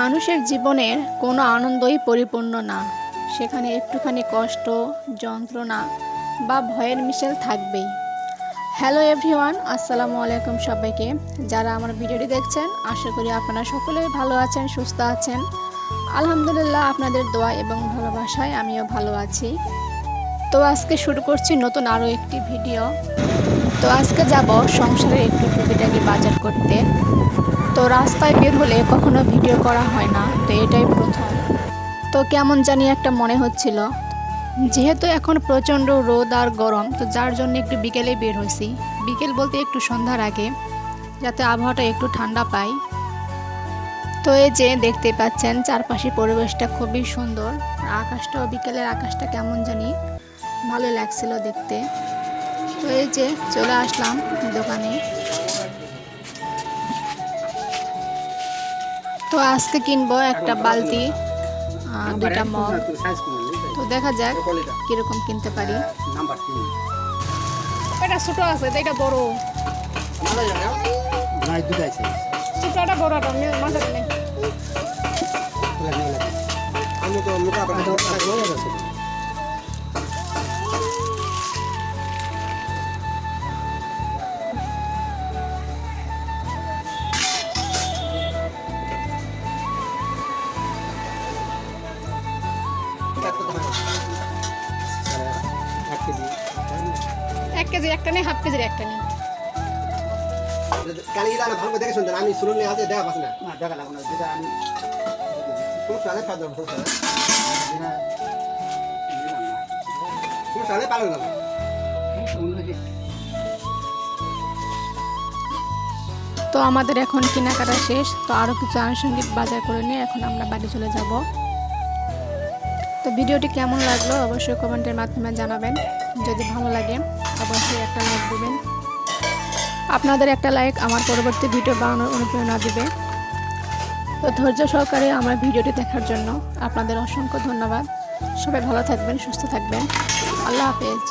মানুষের জীবনের কোনো আনন্দই পরিপূর্ণ না। সেখানে একটুখানি কষ্ট, যন্ত্রণা বা ভয়ের মিশেল থাকবেই। হ্যালো এভরিওয়ান, আসসালামু আলাইকুম সবাইকে। যারা আমার ভিডিওটি দেখছেন, আশা করি আপনারা সকলেই ভালো আছেন, সুস্থ আছেন। আলহামদুলিল্লাহ আপনাদের দোয়া এবং ভালোবাসায় আমিও ভালো আছি। তো আজকে শুরু করছি নতুন আরও একটি ভিডিও। তো আজকে যাব সংসারের একটু টুকিটাকি বাজার করতে। তো রাস্তায় বের হলে কখনো ভিডিও করা হয় না, তো এটাই প্রথম। তো কেমন জানি একটা মনে হচ্ছিল। যেহেতু এখন প্রচণ্ড রোদ আর গরম, তো যার জন্য একটু বিকেলে বের হয়েছি। বিকেল বলতে একটু সন্ধ্যার আগে, যাতে আবহাওয়াটা একটু ঠান্ডা পাই। তো এই যে দেখতে পাচ্ছেন চারপাশে পরিবেশটা খুবই সুন্দর। আকাশটাও, বিকেলের আকাশটা কেমন জানি ভালো লাগছিল দেখতে। তো এই যে চলে আসলাম দোকানে। তো আজকে কিনবো একটা বালতি দুটা মগ। তো দেখা যাক কীরকম কিনতে পারি। এটা ছোট আছে এটা বড়। ছোটটা বড়টা নেই এক কেজি একটা নেই হাফ কেজির একটা নেই। কালি গিলা ভালো দেখে শুনতেন আমি শুনুন আছে দেখা পাস না। খুব সালে খাদ্য খুব সালে। খুব সালে পালন না তো আমাদের এখন কেনাকাটা শেষ তো আরও কিছু আনুষঙ্গিক বাজার করে নিয়ে এখন আমরা বাড়ি চলে যাব। তো ভিডিওটি কেমন লাগল অবশ্যই কমেন্টের মাধ্যমে জানাবেন। যদি ভালো লাগে, অবশ্যই একটা লাইক দেবেন। আপনাদের একটা লাইক আমার পরবর্তী ভিডিও বানানোর অনুপ্রেরণা দেবে। তো ধৈর্য সহকারে আমার ভিডিওটি দেখার জন্য আপনাদের অসংখ্য ধন্যবাদ। সবাই ভালো থাকবেন, সুস্থ থাকবেন। আল্লাহ হাফেজ।